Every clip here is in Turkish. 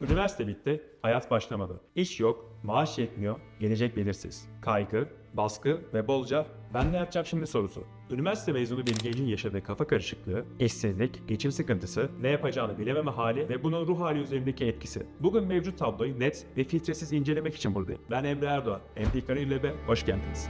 Üniversite bitti, hayat başlamadı. İş yok, maaş yetmiyor, gelecek belirsiz. Kaygı, baskı ve bolca ben ne yapacağım şimdi sorusu. Üniversite mezunu bir gencin yaşadığı kafa karışıklığı, işsizlik, geçim sıkıntısı, ne yapacağını bilememe hali ve bunun ruh hali üzerindeki etkisi. Bugün mevcut tabloyu net ve filtresiz incelemek için buradayım. Ben Emre Erdoğan, MP Kariyer Lab'e hoş geldiniz.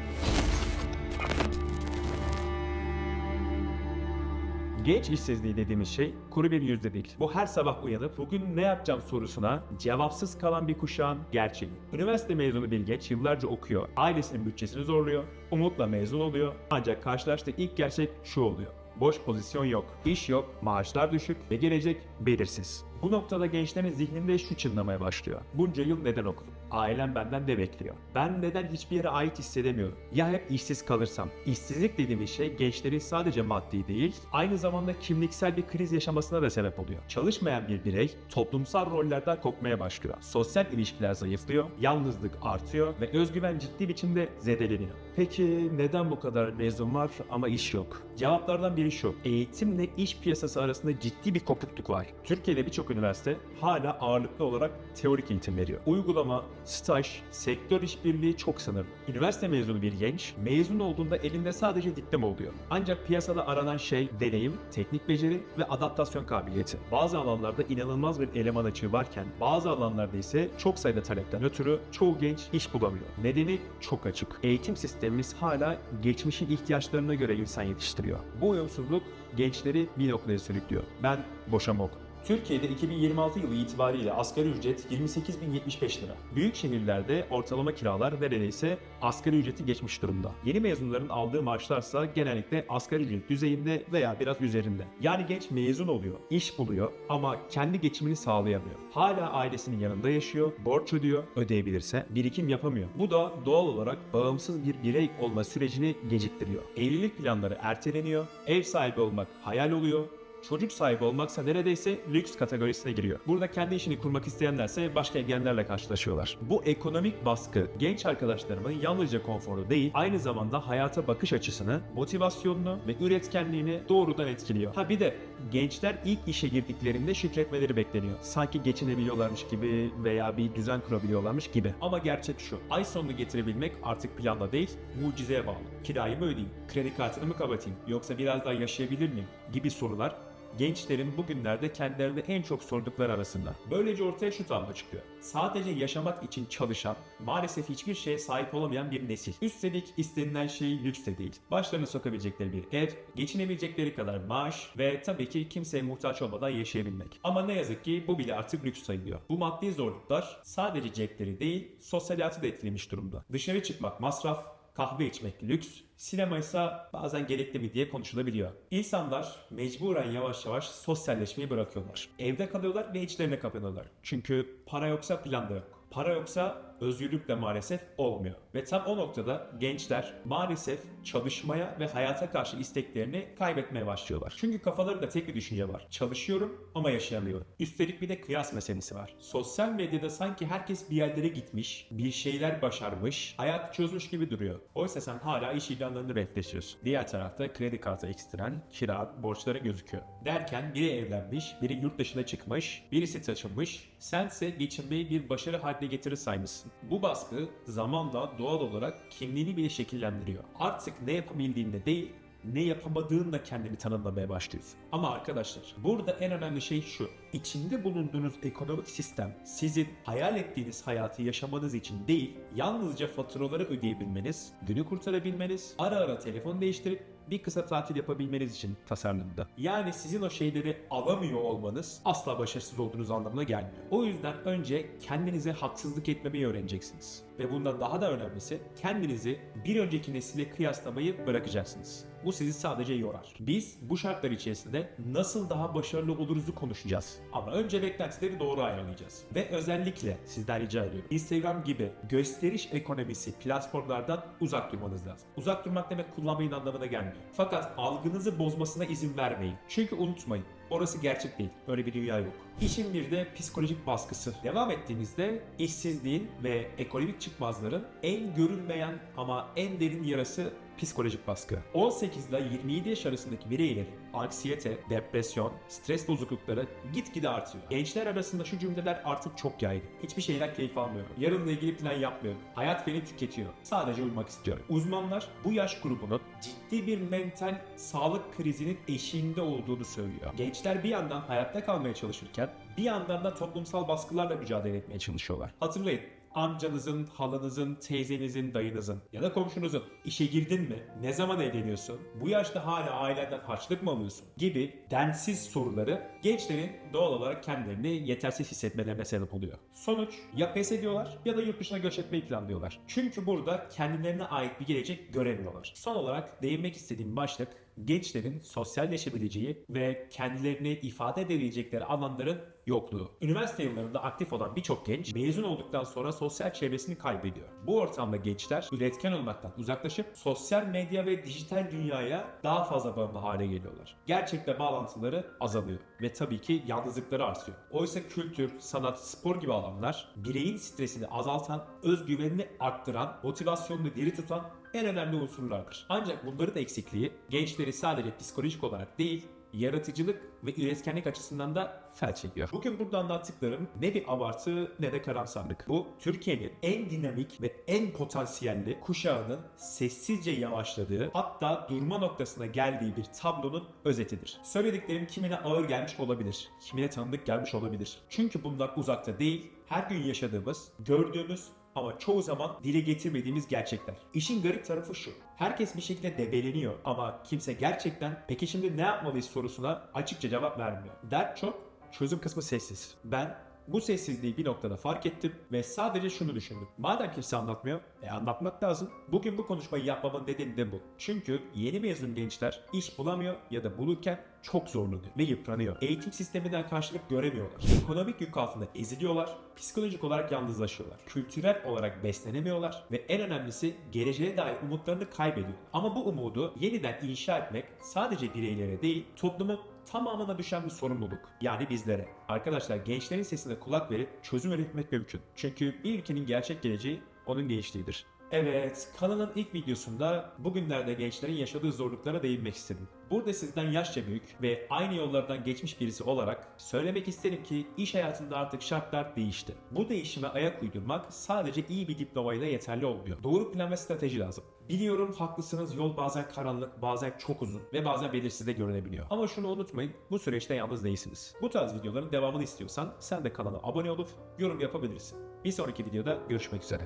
Genç işsizliği dediğimiz şey kuru bir yüzde değil. Bu her sabah uyanıp bugün ne yapacağım sorusuna cevapsız kalan bir kuşağın gerçeği. Üniversite mezunu bir genç yıllarca okuyor, ailesinin bütçesini zorluyor, umutla mezun oluyor. Ancak karşılaştığı ilk gerçek şu oluyor. Boş pozisyon yok, iş yok, maaşlar düşük ve gelecek belirsiz. Bu noktada gençlerin zihninde şu çınlamaya başlıyor. Bunca yıl neden okudum? Ailem benden ne bekliyor? Ben neden hiçbir yere ait hissedemiyorum? Ya hep işsiz kalırsam? İşsizlik dediğimiz şey gençlerin sadece maddi değil, aynı zamanda kimliksel bir kriz yaşamasına da sebep oluyor. Çalışmayan bir birey toplumsal rollerden kopmaya başlıyor. Sosyal ilişkiler zayıflıyor, yalnızlık artıyor ve özgüven ciddi biçimde zedeleniyor. Peki neden bu kadar mezun var ama iş yok? Cevaplardan biri şu. Eğitimle iş piyasası arasında ciddi bir kopukluk var. Türkiye'de birçok üniversite hala ağırlıklı olarak teorik eğitim veriyor. Uygulama, staj, sektör işbirliği çok sınırlı. Üniversite mezunu bir genç mezun olduğunda elinde sadece diploma oluyor. Ancak piyasada aranan şey deneyim, teknik beceri ve adaptasyon kabiliyeti. Bazı alanlarda inanılmaz bir eleman açığı varken bazı alanlarda ise çok sayıda talepten ötürü çoğu genç iş bulamıyor. Nedeni çok açık. Eğitim sistemimiz hala geçmişin ihtiyaçlarına göre insan yetiştiriyor. Bu uyumsuzluk gençleri bir noktaya sürüklüyor. Ben boşama okudum. Türkiye'de 2026 yılı itibariyle asgari ücret 28.075 lira. Büyük şehirlerde ortalama kiralar neredeyse asgari ücreti geçmiş durumda. Yeni mezunların aldığı maaşlarsa genellikle asgari ücret düzeyinde veya biraz üzerinde. Yani genç mezun oluyor, iş buluyor ama kendi geçimini sağlayamıyor. Hala ailesinin yanında yaşıyor, borç ödüyor, ödeyebilirse birikim yapamıyor. Bu da doğal olarak bağımsız bir birey olma sürecini geciktiriyor. Evlilik planları erteleniyor, ev sahibi olmak hayal oluyor, Çocuk sahibi olmaksa neredeyse lüks kategorisine giriyor. Burada kendi işini kurmak isteyenlerse başka engellerle karşılaşıyorlar. Bu ekonomik baskı genç arkadaşlarımın yalnızca konforu değil, aynı zamanda hayata bakış açısını, motivasyonunu ve üretkenliğini doğrudan etkiliyor. Ha bir de gençler ilk işe girdiklerinde şükretmeleri bekleniyor. Sanki geçinebiliyorlarmış gibi veya bir düzen kurabiliyorlarmış gibi. Ama gerçek şu. Ay sonunu getirebilmek artık planla değil, mucizeye bağlı. Kirayı mı ödeyeyim? Kredi kartını mı kapatayım? Yoksa biraz daha yaşayabilir miyim? Gibi sorular gençlerin bugünlerde kendilerine en çok sordukları arasında. Böylece ortaya şu tablo çıkıyor. Sadece yaşamak için çalışan, maalesef hiçbir şeye sahip olamayan bir nesil. Üstelik istenilen şey lüks de değil. Başlarına sokabilecekleri bir ev, geçinebilecekleri kadar maaş ve tabii ki kimseye muhtaç olmadan yaşayabilmek. Ama ne yazık ki bu bile artık lüks sayılıyor. Bu maddi zorluklar sadece cepleri değil, sosyal hayatı da etkilemiş durumda. Dışarı çıkmak masraf, kahve içmek lüks, sinema ise bazen gerekli mi diye konuşulabiliyor. İnsanlar mecburen yavaş yavaş sosyalleşmeyi bırakıyorlar. Evde kalıyorlar ve içlerine kapanıyorlar. Çünkü para yoksa plan da yok. Para yoksa özgürlük de maalesef olmuyor. Ve tam o noktada gençler maalesef çalışmaya ve hayata karşı isteklerini kaybetmeye başlıyorlar. Çünkü kafalarında tek bir düşünce var. Çalışıyorum ama yaşayamıyorum. Üstelik bir de kıyas meselesi var. Sosyal medyada sanki herkes bir yerlere gitmiş, bir şeyler başarmış, hayat çözmüş gibi duruyor. Oysa sen hala iş ilanlarını refleşiyorsun. Diğer tarafta kredi kartı ekstren, kira, borçları gözüküyor. Derken biri evlenmiş, biri yurt dışına çıkmış, birisi taşınmış, sense geçinmeyi bir başarı haline getirir saymışsın. Bu baskı zamanla doğal olarak kimliğini bile şekillendiriyor. Artık ne yapabildiğinde değil, ne yapamadığınla kendini tanımlamaya başlıyorsun. Ama arkadaşlar burada en önemli şey şu. İçinde bulunduğunuz ekonomik sistem sizin hayal ettiğiniz hayatı yaşamanız için değil, yalnızca faturaları ödeyebilmeniz, günü kurtarabilmeniz, ara ara telefon değiştirip bir kısa tatil yapabilmeniz için tasarlandı. Yani sizin o şeyleri alamıyor olmanız asla başarısız olduğunuz anlamına gelmiyor. O yüzden önce kendinize haksızlık etmemeyi öğreneceksiniz. Ve bundan daha da önemlisi kendinizi bir önceki nesile kıyaslamayı bırakacaksınız. Bu sizi sadece yorar. Biz bu şartlar içerisinde nasıl daha başarılı oluruzu konuşacağız. Ama önce beklentileri doğru ayarlayacağız. Ve özellikle sizden rica ediyorum. Instagram gibi gösteriş ekonomisi platformlardan uzak durmanız lazım. Uzak durmak demek kullanmayın anlamına gelmiyor. Fakat algınızı bozmasına izin vermeyin. Çünkü unutmayın. Orası gerçek değil. Öyle bir dünya yok. İşin bir de psikolojik baskısı. Devam ettiğimizde işsizliğin ve ekonomik çıkmazların en görünmeyen ama en derin yarası psikolojik baskı. 18 ile 27 yaş arasındaki bireylerin anksiyete, depresyon, stres bozuklukları gitgide artıyor. Gençler arasında şu cümleler artık çok yaygın. Hiçbir şeyden keyif almıyorum. Yarınla ilgili plan yapmıyorum. Hayat beni tüketiyor. Sadece uyumak istiyorum. Uzmanlar bu yaş grubunun ciddi bir mental sağlık krizinin eşiğinde olduğunu söylüyor. Gençler bir yandan hayatta kalmaya çalışırken bir yandan da toplumsal baskılarla mücadele etmeye çalışıyorlar. Hatırlayın amcanızın, halanızın, teyzenizin, dayınızın ya da komşunuzun işe girdin mi? Ne zaman evleniyorsun? Bu yaşta hala ailenden harçlık mı alıyorsun? Gibi densiz soruları gençlerin doğal olarak kendilerini yetersiz hissetmelerine sebep oluyor. Sonuç ya pes ediyorlar ya da yurt dışına göç etmeyi planlıyorlar. Çünkü burada kendilerine ait bir gelecek göremiyorlar. Son olarak değinmek istediğim başlık gençlerin sosyalleşebileceği ve kendilerini ifade edebilecekleri alanların yokluğu. Üniversite yıllarında aktif olan birçok genç mezun olduktan sonra sosyal çevresini kaybediyor. Bu ortamda gençler üretken olmaktan uzaklaşıp sosyal medya ve dijital dünyaya daha fazla bağımlı hale geliyorlar. Gerçekle bağlantıları azalıyor ve tabii ki yalnızlıkları artıyor. Oysa kültür, sanat, spor gibi alanlar bireyin stresini azaltan, özgüvenini arttıran, motivasyonunu diri tutan en önemli unsurlardır. Ancak bunların eksikliği gençleri sadece psikolojik olarak değil, yaratıcılık ve üretkenlik açısından da felç ediyor. Bugün burada anlattıklarım ne bir abartı ne de karamsarlık. Bu Türkiye'nin en dinamik ve en potansiyelli kuşağının sessizce yavaşladığı hatta durma noktasına geldiği bir tablonun özetidir. Söylediklerim kimine ağır gelmiş olabilir, kimine tanıdık gelmiş olabilir. Çünkü bunlar uzakta değil, her gün yaşadığımız, gördüğümüz ama çoğu zaman dile getirmediğimiz gerçekler. İşin garip tarafı şu. Herkes bir şekilde debeleniyor ama kimse gerçekten peki şimdi ne yapmalıyız sorusuna açıkça cevap vermiyor. Dert çok, çözüm kısmı sessiz. Ben bu sessizliği bir noktada fark ettim ve sadece şunu düşündüm. Madem kimse anlatmıyor, e anlatmak lazım. Bugün bu konuşmayı yapmamın nedeni de bu. Çünkü yeni mezun gençler iş bulamıyor ya da bulurken çok zorlanıyor ve yıpranıyor. Eğitim sisteminden karşılık göremiyorlar. Ekonomik yük altında eziliyorlar, psikolojik olarak yalnızlaşıyorlar. Kültürel olarak beslenemiyorlar ve en önemlisi geleceğe dair umutlarını kaybediyor. Ama bu umudu yeniden inşa etmek sadece bireylere değil, toplumun tamamına düşen bir sorumluluk. Yani bizlere. Arkadaşlar gençlerin sesine kulak verip çözüm üretmek mümkün. Çünkü bir ülkenin gerçek geleceği onun gençliğidir. Evet, kanalın ilk videosunda bugünlerde gençlerin yaşadığı zorluklara değinmek istedim. Burada sizden yaşça büyük ve aynı yollardan geçmiş birisi olarak söylemek isterim ki iş hayatında artık şartlar değişti. Bu değişime ayak uydurmak sadece iyi bir diplomayla yeterli olmuyor. Doğru plan ve strateji lazım. Biliyorum haklısınız yol bazen karanlık, bazen çok uzun ve bazen belirsiz de görünebiliyor. Ama şunu unutmayın, bu süreçte yalnız değilsiniz. Bu tarz videoların devamını istiyorsan sen de kanala abone olup yorum yapabilirsin. Bir sonraki videoda görüşmek üzere.